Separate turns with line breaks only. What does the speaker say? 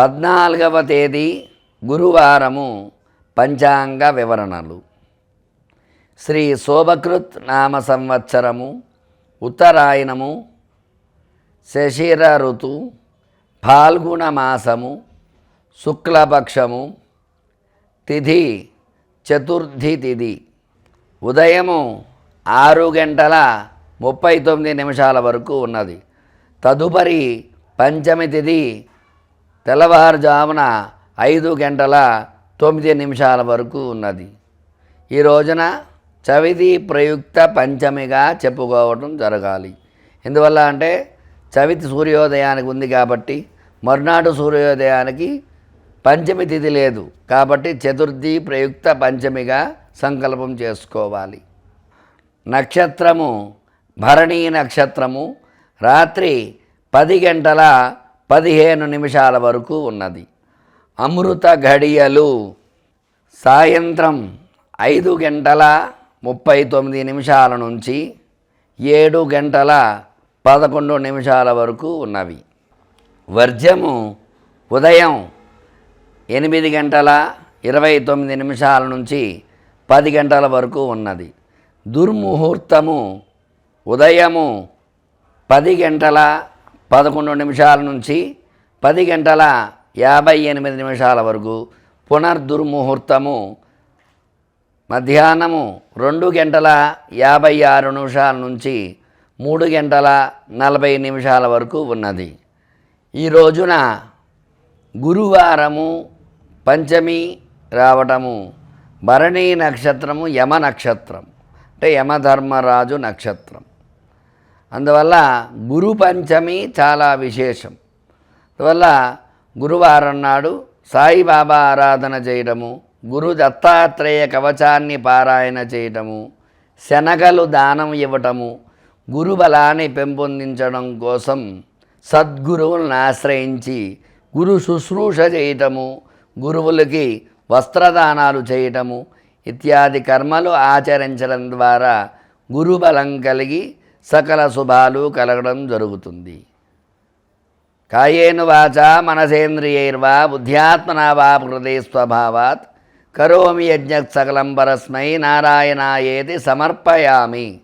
పద్నాలుగవ తేదీ గురువారము పంచాంగ వివరణలు. శ్రీ శోభకృత్ నామ సంవత్సరము ఉత్తరాయణము శశిర ఋతు ఫాల్గుణ మాసము శుక్లపక్షము తిథి చతుర్థి తిథి. ఉదయము ఆరు గంటల ముప్పై తొమ్మిది నిమిషాల వరకు ఉన్నది. తదుపరి పంచమి తిథి తెల్లవారుజామున ఐదు గంటల తొమ్మిది నిమిషాల వరకు ఉన్నది. ఈ రోజున చవితి ప్రయుక్త పంచమిగా చెప్పుకోవడం జరగాలి. ఎందువల్ల అంటే చవితి సూర్యోదయానికి ఉంది కాబట్టి మరునాడు సూర్యోదయానికి పంచమి తిథి లేదు. కాబట్టి చతుర్థి ప్రయుక్త పంచమిగా సంకల్పం చేసుకోవాలి. నక్షత్రము భరణీ నక్షత్రము రాత్రి పది గంటల పదిహేను నిమిషాల వరకు ఉన్నది. అమృత ఘడియలు సాయంత్రం ఐదు గంటల ముప్పై తొమ్మిది నిమిషాల నుంచి ఏడు గంటల పదకొండు నిమిషాల వరకు ఉన్నవి. వర్జము ఉదయం ఎనిమిది గంటల ఇరవై తొమ్మిది నిమిషాల నుంచి పది గంటల వరకు ఉన్నది. దుర్ముహూర్తము ఉదయము పది గంటల పదకొండు నిమిషాల నుంచి పది గంటల యాభై ఎనిమిది నిమిషాల వరకు పునర్దుర్ముహూర్తము. మధ్యాహ్నము రెండు గంటల యాభై ఆరు నిమిషాల నుంచి మూడు గంటల నలభై నిమిషాల వరకు ఉన్నది. ఈ రోజున గురువారము పంచమి రావటము భరణీ నక్షత్రము యమ నక్షత్రం అంటే యమధర్మరాజు నక్షత్రం. అందువల్ల గురు పంచమి చాలా విశేషం. అందువల్ల గురువారం నాడు సాయిబాబా ఆరాధన చేయడము గురు దత్తాత్రేయ కవచాన్ని పారాయణ చేయటము శనగలు దానం ఇవ్వటము గురుబలాన్ని పెంపొందించడం కోసం సద్గురువులను ఆశ్రయించి గురు శుశ్రూష చేయటము గురువులకి వస్త్రదానాలు చేయటము ఇత్యాది కర్మలు ఆచరించడం ద్వారా గురుబలం కలిగి సకల శుభాలు కలగడం జరుగుతుంది. కాయేను వాచ మనసేంద్రియైర్వా బుద్ధ్యాత్మనా వా హృదయ స్వభావాత్. కరోమి యజ్ఞ సకలం పరస్మై నారాయణాయేతి సమర్పయామి.